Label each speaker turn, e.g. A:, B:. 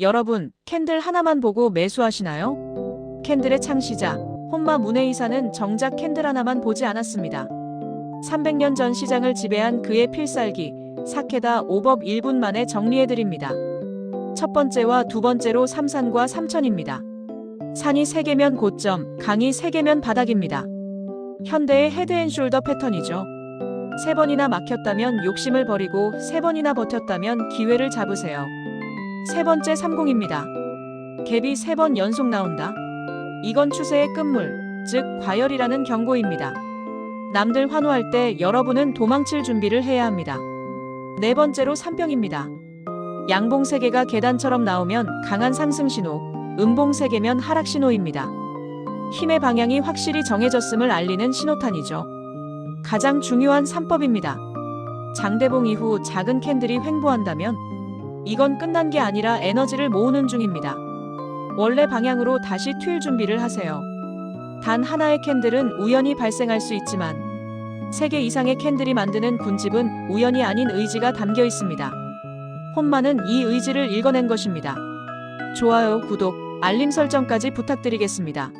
A: 여러분, 캔들 하나만 보고 매수하시나요? 캔들의 창시자, 혼마 문해 이사는 정작 캔들 하나만 보지 않았습니다. 300년 전 시장을 지배한 그의 필살기, 사케다 오법 1분 만에 정리해드립니다. 첫 번째와 두 번째로 삼산과 삼천입니다. 산이 세개면 고점, 강이 세개면 바닥입니다. 현대의 헤드앤숄더 패턴이죠. 세 번이나 막혔다면 욕심을 버리고 세 번이나 버텼다면 기회를 잡으세요. 세 번째 30입니다. 갭이 세 번 연속 나온다. 이건 추세의 끝물, 즉 과열이라는 경고입니다. 남들 환호할 때 여러분은 도망칠 준비를 해야 합니다. 네 번째로 3병입니다. 양봉 세개가 계단처럼 나오면 강한 상승 신호, 음봉 세개면 하락 신호입니다. 힘의 방향이 확실히 정해졌음을 알리는 신호탄이죠. 가장 중요한 3법입니다. 장대봉 이후 작은 캔들이 횡보한다면 이건 끝난 게 아니라 에너지를 모으는 중입니다. 원래 방향으로 다시 튈 준비를 하세요. 단 하나의 캔들은 우연히 발생할 수 있지만 세개 이상의 캔들이 만드는 군집은 우연이 아닌 의지가 담겨 있습니다. 혼마는 이 의지를 읽어낸 것입니다. 좋아요, 구독, 알림 설정까지 부탁드리겠습니다.